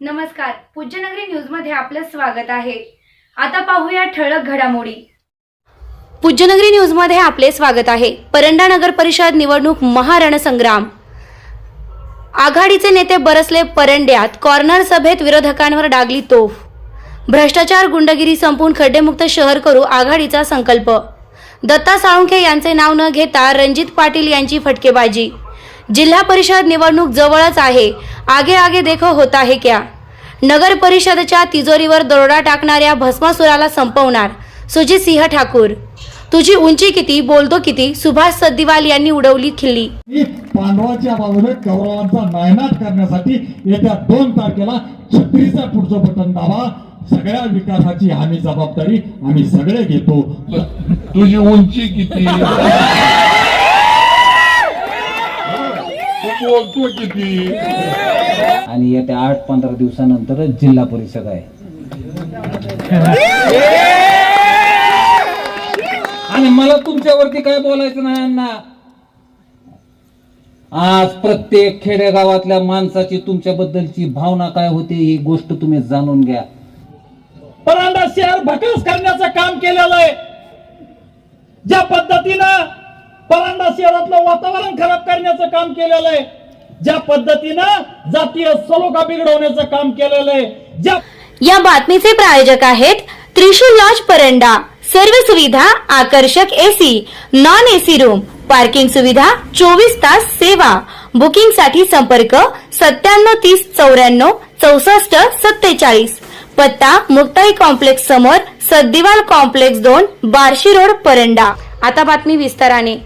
नमस्कार. पूज्यनगरी न्यूजमध्ये आपलं स्वागत आहे. आता पाहूया ठळक घडामोडी. पूज्यनगरी न्यूजमध्ये आपले स्वागत आहे. परंडा नगर परिषद निवडणूक महारणसंग्राम. आघाडीचे नेते बरसले परंड्यात. कॉर्नर सभेत विरोधकांवर डागली तोफ. भ्रष्टाचार गुंडगिरी संपून खड्डेमुक्त शहर करू आघाडीचा संकल्प. दत्ता साळुंखे यांचे नाव न घेता रणजित पाटील यांची फटकेबाजी. जिल्हा परिषद निवडणूक जवळच आहे. आगे आगे देखो होता है क्या. नगर परिषदच्या तिजोरीवर दरोडा टाकणाऱ्या भस्मासुराला संपवणार. सुजित सिंह ठाकूर. तुझी उंची किती बोलतो किती सुभाष सद्दिवाल यांनी उडवली खिल्ली. पांडवाच्या बाजूने कौरवांचा नायनाट करण्यासाठी येत्या दोन तारखेला छत्रीचा पुढचं बटन दाबा. सगळ्या विकासाची आम्ही जबाबदारी आम्ही सगळे घेतो. तुझी उंची किती? बोलतो किती आणि येत्या आठ पंधरा दिवसानंतर जिल्हा परिषद आहे. आणि मला तुमच्यावरती काय बोलायचं नाही अण्णा? आज प्रत्येक खेडेगावातल्या माणसाची तुमच्याबद्दलची भावना काय होती ही गोष्ट तुम्ही जाणून घ्या. परांडा शहर भकास करण्याचं काम केलेलं आहे. ज्या पद्धतीनं परांडा शहरातलं वातावरण खराब करण्याचं काम केलेलं आहे. ज्या पद्धतीनं जातीय सलोखा बिघडवण्याचं काम केलेलं आहे. ज्या या बातमीचे प्रायोजक आहेत त्रिशूल लॉज परंडा. सर्व सुविधा आकर्षक AC non AC room parking सुविधा चोवीस तास सेवा. बुकिंगसाठी संपर्क सत्त्याण्णव तीस चौऱ्याण्णव चौसष्ट सत्तेचाळीस. पत्ता मुक्ताई कॉम्प्लेक्स समोर सद्दिवाल कॉम्प्लेक्स दोन बार्शी रोड परंडा. आता बातमी विस्ताराने.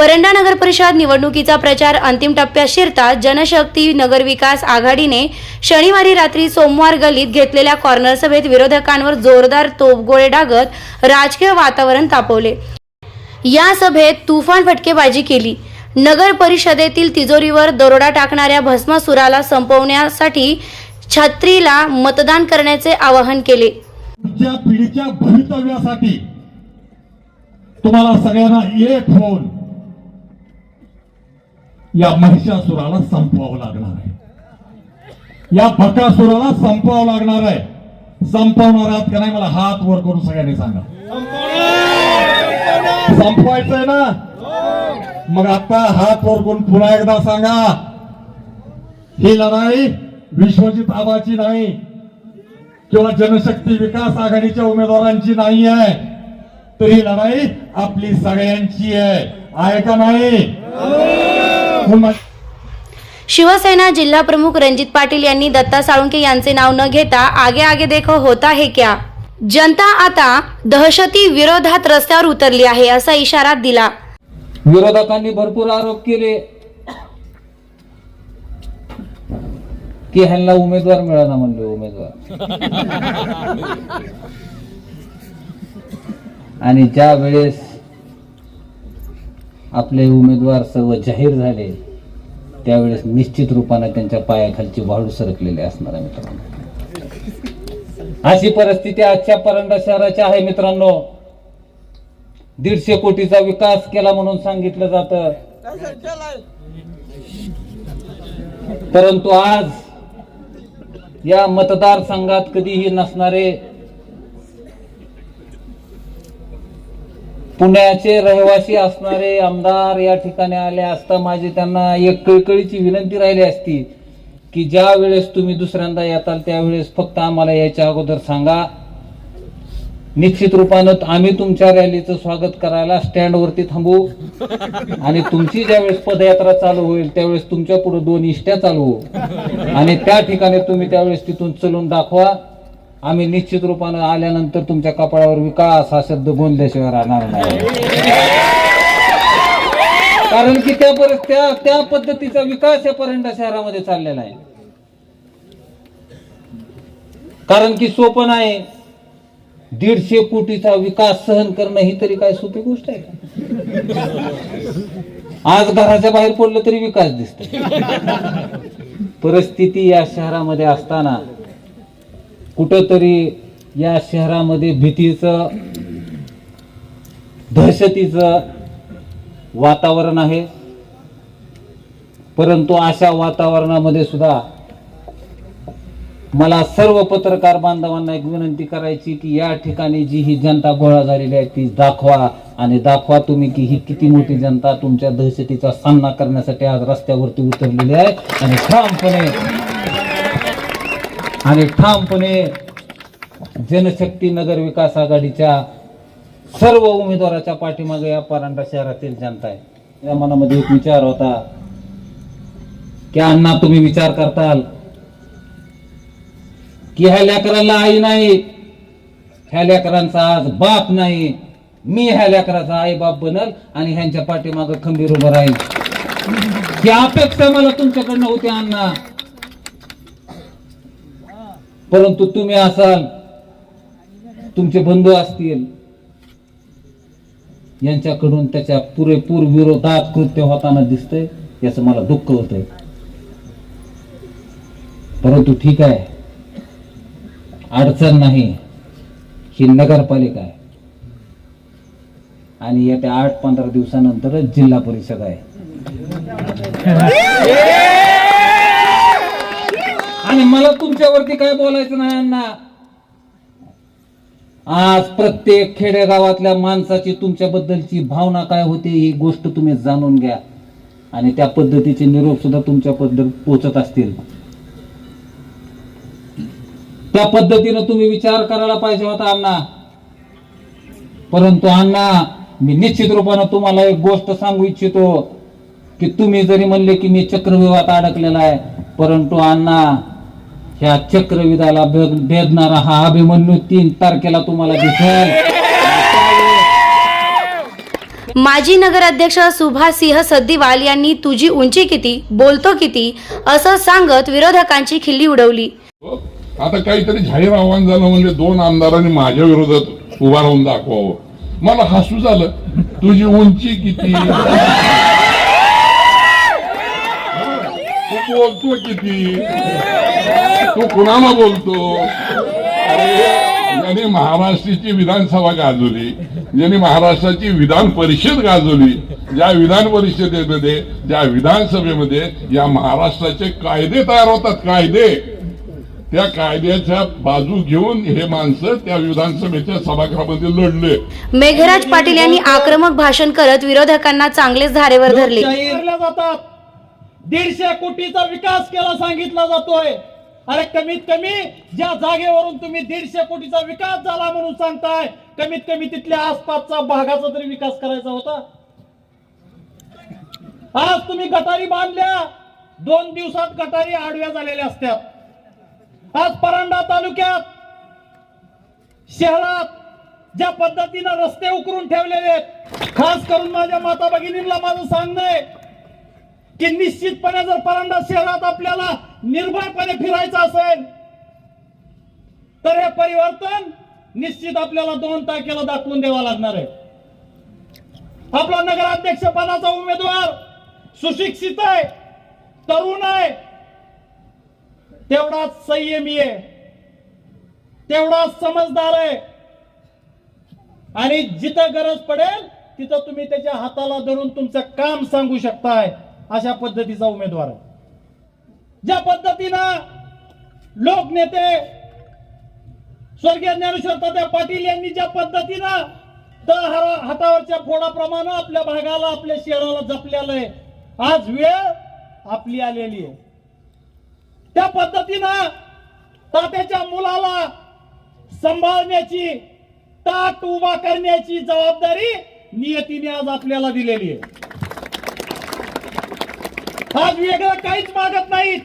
परंडा नगर परिषद निवडणुकीचा प्रचार अंतिम टप्प्यात शिरता जनशक्ती नगर विकास आघाडीने शनिवारी रात्री सोमवार गलीत घेतलेल्या कॉर्नर सभेत विरोधकांवर जोरदार तोफगोळे डागत राजकीय वातावरण तापवले. या सभेत तुफान फटकेबाजी केली. नगर परिषदेतील तिजोरीवर दरोडा टाकणाऱ्या भस्मासुराला संपवण्यासाठी छत्रीला मतदान करण्याचे आवाहन केले. पिढीच्या भवितव्यासाठी तुम्हाला सगळ्यांना एक होऊन या महिषासुराला संपवावं लागणार आहे. या बकासुराला संपवावं लागणार आहे. संपवणार आहात का नाही मला हात वर करून सगळ्यांनी सांगा. संपवायचंय ना? मग आता हात वर करून पुन्हा एकदा सांगा. ही लढाई विश्वजित आबाची नाही किंवा जनशक्ती विकास आघाडीच्या उमेदवारांची नाही आहे. तर ही लढाई आपली सगळ्यांची आहे. आहे का नाही? पुन्हा- शिवसेना जिल्हा प्रमुख रणजित पाटील यांनी दत्ता साळुंके यांचे नाव न घेता आगे आगे देखो होता है क्या? जनता आता दहशती विरोधात रस्त्यावर उतरली आहे असा इशारा दिला. विरोधकांनी भरपूर आरोप केले की ह्यांना उमेदवार मिळाला म्हणले उमेदवार. आणि ज्या वेळेस आपले उमेदवार सर्व जाहीर झाले त्यावेळेस निश्चित रूपाने त्यांच्या पायाखालची वाळू सरकलेली असणार आहे मित्रांनो. अशी परिस्थिती आजच्या परंडा शहराची आहे मित्रांनो. दीडशे कोटीचा विकास केला म्हणून सांगितलं जात. परंतु आज या मतदारसंघात कधीही नसणारे पुण्याचे रहिवासी असणारे आमदार या ठिकाणी आले असता माझी त्यांना एक कळकळीची विनंती राहिली असती की ज्या वेळेस तुम्ही दुसऱ्यांदा येताल त्यावेळेस फक्त आम्हाला याच्या अगोदर सांगा. निश्चित रूपानं आम्ही तुमच्या रॅलीचं स्वागत करायला स्टँडवरती थांबू. आणि तुमची ज्यावेळेस पदयात्रा चालू होईल त्यावेळेस तुमच्यापुढे दोन इष्ट्या चालू होऊ. आणि त्या ठिकाणी तुम्ही त्यावेळेस तिथून चलून दाखवा. आम्ही निश्चित रूपानं आल्यानंतर तुमच्या कपाळावर विकास हा शब्द गोंधल्याशिवाय राहणार नाही. कारण की त्या परत त्या त्या पद्धतीचा विकास या परंडा शहरामध्ये चाललेला आहे. कारण की सोपं आहे दीडशे कोटीचा विकास सहन करणं ही तरी काय सोपी गोष्ट आहे का? आज घराच्या बाहेर पडलं तरी विकास दिसतो परिस्थिती या शहरामध्ये असताना कुठंतरी या शहरामध्ये भीतीचं दहशतीचं वातावरण आहे. परंतु अशा वातावरणामध्ये सुद्धा मला सर्व पत्रकार बांधवांना एक विनंती करायची की या ठिकाणी जी ही जनता गोळा झालेली आहे ती दाखवा आणि दाखवा तुम्ही की ही किती मोठी जनता तुमच्या दहशतीचा सामना करण्यासाठी आज रस्त्यावरती उतरलेली आहे आणि ठामपणे आणि ठामपणे जनशक्ती नगर विकास आघाडीच्या सर्व उमेदवाराच्या पाठीमागे या परांडा शहरातील जनता आहे. या मनामध्ये एक विचार होता की अण्णा तुम्ही विचार करताल की ह्या लेकराला आई नाही ह्या लेकरांचा आज बाप नाही. मी ह्या लेकराचा आई बाप बनल आणि ह्यांच्या पाठीमागं खंबीर उभं राहील ही अपेक्षा मला तुमच्याकडनं होती अण्णा. परंतु तुम्ही असाल तुमचे बंधू असतील यांच्याकडून त्याच्या पुरेपूर विरोधात कृत्य होताना दिसतंय याचं मला दुःख होतंय. परंतु ठीक आहे अडचण नाही ही नगरपालिका आहे. आणि येत्या आठ पंधरा दिवसानंतरच जिल्हा परिषद आहे. आणि मला तुमच्यावरती काय बोलायचं नाही अण्णा? आज प्रत्येक खेडेगावातल्या माणसाची तुमच्याबद्दलची भावना काय होती ही गोष्ट तुम्ही जाणून घ्या. आणि त्या पद्धतीचे निरोप सुद्धा तुमच्याबद्दल पोचत असतील. त्या पद्धतीनं तुम्ही विचार करायला पाहिजे होता अण्णा. परंतु अण्णा मी निश्चित रूपानं तुम्हाला एक गोष्ट सांगू इच्छितो की तुम्ही जरी म्हणले की मी चक्रव्यूहात अडकलेला आहे परंतु अण्णा ह्या चक्रव्यूहाला भेद- भेदणारा हा अभिमन्यू तीन तारखेला तुम्हाला दिसेल. माजी नगराध्यक्ष सुभाष सिंह सद्दीवाल यांनी तुझी उंची किती बोलतो किती असं सांगत विरोधकांची खिल्ली उडवली. आता काहीतरी जाहीर आव्हान झालं म्हणजे दोन आमदारांनी माझ्या विरोधात उभा राहून दाखवावं. मला हसू झालं. तुझी उंची किती? तू बोलतो किती? तू कुणाला बोलतो? अरे ज्याने महाराष्ट्राची विधानसभा गाजवली ज्याने महाराष्ट्राची विधान परिषद गाजवली. ज्या विधान परिषदेमध्ये ज्या विधानसभेमध्ये या महाराष्ट्राचे कायदे तयार होतात कायदे. त्या कायद्याच्या बाजू घेऊन हे माणसं त्या विधानसभेच्या सभागृहामध्ये लढले. मेघराज पाटील यांनी आक्रमक भाषण करत विरोधकांना चांगलेच धारेवर धरले. दीडशे कोटीचा विकास केला सांगितला जातोय. अरे कमीत कमी ज्या जागेवरून तुम्ही दीडशे कोटीचा विकास झाला म्हणून सांगताय कमीत कमी तिथल्या आसपासचा भागाचा तरी विकास करायचा होता. आज तुम्ही गटारी बांधल्या दोन दिवसात गटारी आडव्या झालेल्या असतात आज परांडा तालुक्यात शहरात ज्या पद्धतीनं रस्ते उकरून ठेवलेले आहेत खास करून माझ्या माता भगिनींना माझं सांगणं आहे की निश्चितपणे जर परंडा शहरात आपल्याला निर्भयपणे फिरायचं असेल तर हे परिवर्तन निश्चित आपल्याला दोन तारखेला दाखवून द्यावा लागणार आहे. आपला नगराध्यक्ष पदाचा उमेदवार सुशिक्षित आहे तरुण आहे. तेवढाच संयमी आहे तेवढाच समजदार आहे. आणि जिथं गरज पडेल तिथं तुम्ही त्याच्या हाताला धरून तुमचं काम सांगू शकताय. अशा पद्धतीचा उमेदवार आहे. ज्या पद्धतीनं लोकनेते स्वर्गीय ज्ञानेश्वर तात्या पाटील यांनी ज्या पद्धतीनं तळहारा हातावरच्या फोडाप्रमाणे आपल्या भागाला आपल्या शहराला जपलेलं आहे आज वेळ आपली आलेली आहे. त्या पद्धतीनं तात्याच्या मुलाला सांभाळण्याची ताट उभा करण्याची जबाबदारी नियतीने आज आपल्याला दिलेली आहे. आज वेगळं काहीच मागत नाहीत.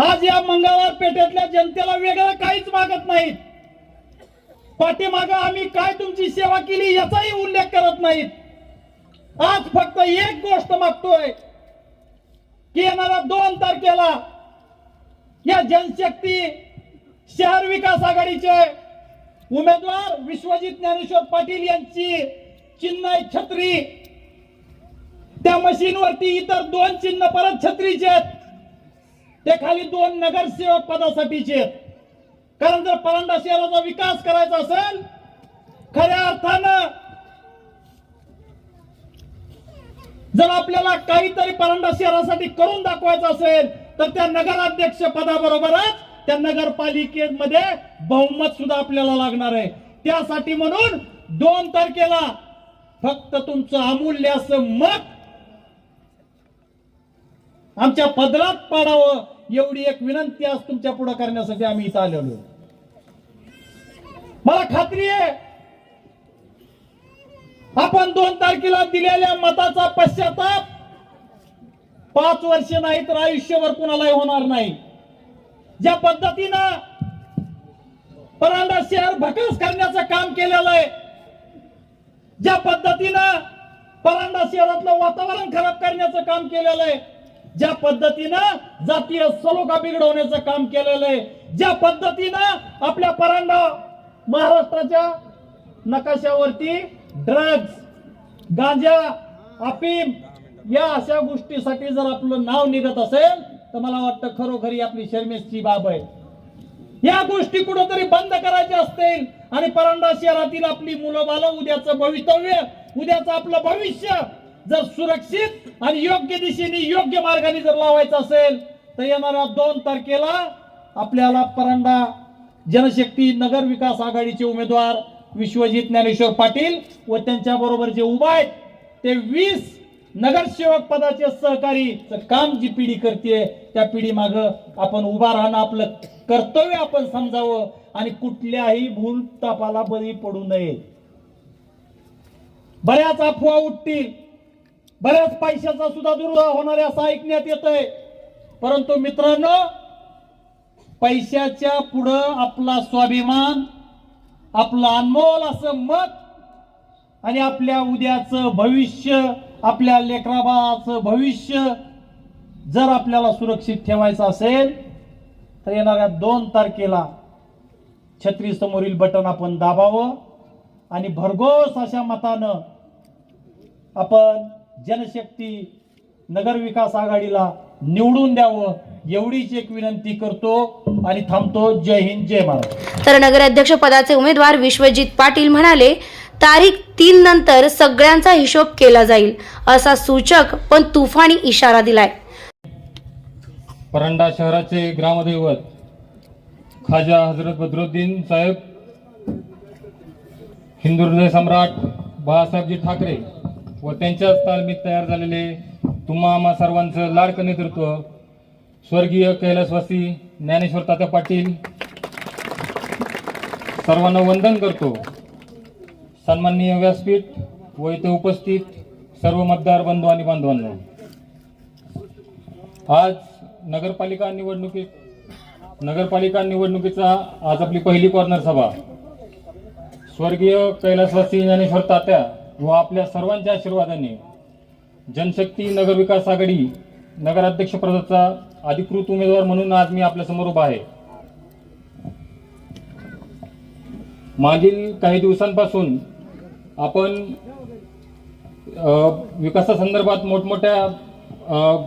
आज या मंगळवार पेठेतल्या जनतेला वेगळं काहीच मागत नाहीत. पाठीमाग आम्ही काय तुमची सेवा केली याचाही उल्लेख करत नाहीत. आज फक्त एक गोष्ट मागतोय की येणाऱ्या दोन तारखेला या जनशक्ती शहर विकास आघाडीचे उमेदवार विश्वजित ज्ञानेश्वर पाटील यांची चिन्मय छत्री त्या मशीनवरती इतर दोन चिन्ह परत छत्रीचे आहेत. ते खाली दोन नगरसेवक पदासाठीचे आहेत. कारण जर परंडा शहराचा विकास करायचा असेल खऱ्या अर्थानं जर आपल्याला काहीतरी परंडा शहरासाठी करून दाखवायचं असेल तर त्या नगराध्यक्ष पदाबरोबरच त्या नगरपालिकेमध्ये बहुमत सुद्धा आपल्याला लागणार आहे. त्यासाठी म्हणून दोन तारखेला फक्त तुमचं अमूल्य असं मत आमच्या पदरात पाडावं एवढी एक विनंती आज तुमच्यापुढे करण्यासाठी आम्ही इथं आलेलो मला खात्री आहे आपण दोन तारखेला दिलेल्या मताचा पश्चाताप पाच वर्ष नाही तर आयुष्यभर कुणालाही होणार नाही. ज्या पद्धतीनं परांडा शहर भकास करण्याचं काम केलेलं आहे ज्या पद्धतीनं परांडा शहरातलं वातावरण खराब करण्याचं काम केलेलं आहे ज्या पद्धतीनं जातीय सलोखा बिघडवण्याचं काम केलेलं आहे ज्या पद्धतीनं आपल्या परांडा महाराष्ट्राच्या नकाशावरती ड्रग्ज गांजा अफीम या अशा गोष्टीसाठी जर आपलं नाव निघत असेल तर मला वाटतं खरोखरी आपली शर्मेची बाब आहे. या गोष्टी कुठंतरी बंद करायच्या असतील आणि परांडा शहरातील आपली मुलं बालं उद्याचं भवितव्य उद्याचं आपलं भविष्य जर सुरक्षित आणि योग्य दिशेने योग्य मार्गाने जर लावायचं असेल तर येणाऱ्या दोन तारखेला आपल्याला परंडा जनशक्ती नगर विकास आघाडीचे उमेदवार विश्वजित ज्ञानेश्वर पाटील व त्यांच्या बरोबर जे उभा आहेत ते वीस नगरसेवक पदाचे सहकारी काम जी पिढी करते त्या पिढी माग आपण उभा राहणं आपलं कर्तव्य आपण समजावं आणि कुठल्याही भूल तापाला बळी पडू नये. बऱ्याच अफवा उठतील. बऱ्याच पैशाचा सुद्धा दुर्व्यवहार होणार आहे असं ऐकण्यात येत आहे परंतु मित्रांनो पैशाच्या पुढं आपला स्वाभिमान आपलं अनमोल असं मत आणि आपल्या उद्याचं भविष्य आपल्या लेकराबाचं भविष्य जर आपल्याला सुरक्षित ठेवायचं असेल तर येणाऱ्या दोन तारखेला छत्री समोरील बटन आपण दाबावं आणि भरघोस अशा मतानं आपण जनशक्ती नगर विकास आघाडीला निवडून द्यावं एवढीच एक विनंती करतो आणि थांबतो. जय हिंद जय महाराष्ट्र. तर नगराध्यक्ष पदाचे उमेदवार विश्वजित पाटील म्हणाले तारीख तीन नंतर सगळ्यांचा हिशोब केला जाईल असा सूचक पण तुफानी इशारा दिलाय. परंडा शहराचे ग्रामदैवत खाजा हजरत बद्रुद्दीन साहेब हिंदू हृदय सम्राट बाळासाहेबजी ठाकरे व त्यांच्याच तालमीत तयार झालेले तुम्हा आम्हा सर्वांचं लाडकं नेतृत्व स्वर्गीय कैलासवासी ज्ञानेश्वर तात्या पाटील सर्वांना वंदन करतो. सन्माननीय व्यासपीठ व इथे उपस्थित सर्व मतदार बंधू आणि बांधवांना. आज नगरपालिका निवडणुकीत नगरपालिका निवडणुकीचा आज आपली पहिली कॉर्नर सभा. स्वर्गीय कैलासवासी ज्ञानेश्वर तात्या व आपल्या सर्वांच्या आशीर्वादाने जनशक्ती नगर विकास आघाडी नगराध्यक्षपदाचा अधिकृत उमेदवार म्हणून आज मी आपल्यासमोर उभा आहे. मागील काही दिवसांपासून आपण विकासासंदर्भात मोठमोठ्या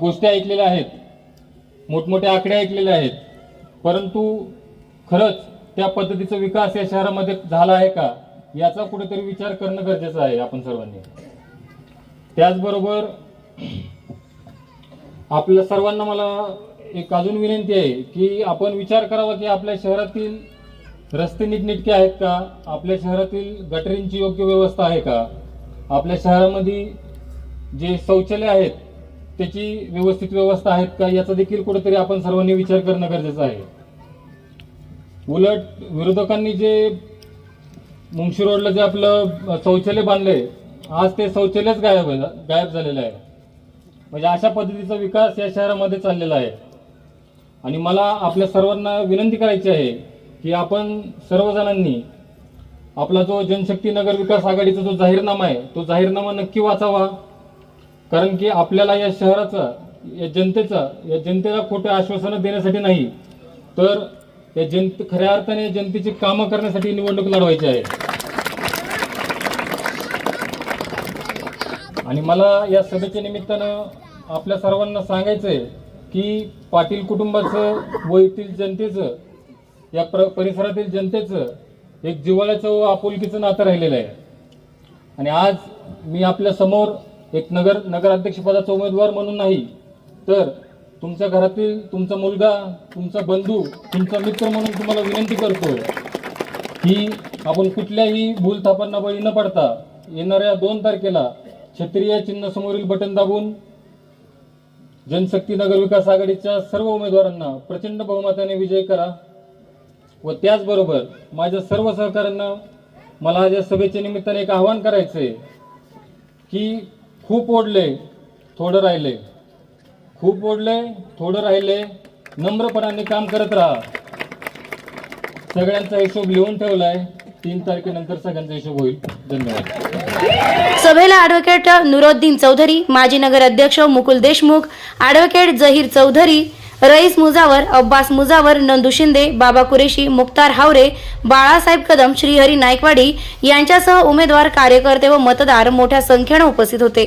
गोष्टी ऐकलेल्या आहेत मोठमोठ्या आकडे ऐकलेले आहेत. परंतु खरंच त्या पद्धतीचा विकास या शहरामध्ये झाला आहे का? याचा कुठेतरी विचार करणं गरजेचं आहे आपण सर्वांनी. त्याचबरोबर आपल्या सर्वांना मला एक अजून विनंती आहे की आपण विचार करावा की आपल्या शहरातील रस्ते नीटनेटके आहेत का? आपल्या शहरातील गटरींची योग्य व्यवस्था आहे का? आपल्या शहरामध्ये जे शौचालय आहेत त्याची व्यवस्थित व्यवस्था आहेत का? याचा देखील कुठेतरी आपण सर्वांनी विचार करणं गरजेचं आहे. उलट विरोधकांनी जे मुंगशी रोडला जे आपलं शौचालय बांधलंय आज ते शौचालयच गायब गायब झालेलं आहे. म्हणजे अशा पद्धतीचा विकास या शहरामध्ये चाललेला आहे. आणि मला आपल्या सर्वांना विनंती करायची आहे की आपण सर्वजणांनी आपला जो जनशक्ती नगर विकास आघाडीचा जो जाहीरनामा आहे तो जाहीरनामा नक्की वाचावा. कारण की आपल्याला या शहराचा या जनतेचा या जनतेला खोटे आश्वासनं देण्यासाठी नाही तर या जनते खऱ्या अर्थाने जनतेची कामं करण्यासाठी निवडणूक लढवायची आहे. आणि मला या सभेच्या निमित्तानं आपल्या सर्वांना सांगायचं आहे की पाटील कुटुंबाचं व येथील जनतेचं या प्र परिसरातील जनतेचं एक जिव्हाळ्याचं व आपुलकीचं नातं राहिलेलं आहे. आणि आज मी आपल्यासमोर एक नगर नगराध्यक्षपदाचा उमेदवार म्हणून नाही तर तुमच्या घरातील तुमचा मुलगा तुमचा बंधू तुमचा मित्र म्हणून तुम्हाला विनंती करतो की आपण कुठल्याही भूलथापांना बळी न पडता येणाऱ्या दोन तारखेला क्षत्रिय चिन्हासमोरील बटन दाबून जनशक्ती नगर विकास आघाडीच्या सर्व उमेदवारांना प्रचंड बहुमताने विजय करा व त्याचबरोबर माझ्या सर्व सहकाऱ्यांना मला आज या सभेच्या निमित्ताने एक आवाहन करायचं आहे की खूप ओढले थोडं राहिले. खूप ओढले थोडं राहिले नम्रपणाने काम करत राहा. सगळ्यांचा हिशोब लिहून ठेवलाय. तीन तारखेनंतर सगळ्यांचा हिशोब होईल. धन्यवाद. सभेला ऍडव्होकेट नुरोद्दीन चौधरी माजी नगर अध्यक्ष मुकुल देशमुख ऍडव्होकेट जहीर चौधरी रईस मुजावर अब्बास मुजावर नंदू शिंदे बाबा कुरेशी मुक्तार हावरे बाळासाहेब कदम श्रीहरी नायकवाडी यांच्यासह उमेदवार कार्यकर्ते व मतदार मोठ्या संख्येनं उपस्थित होते.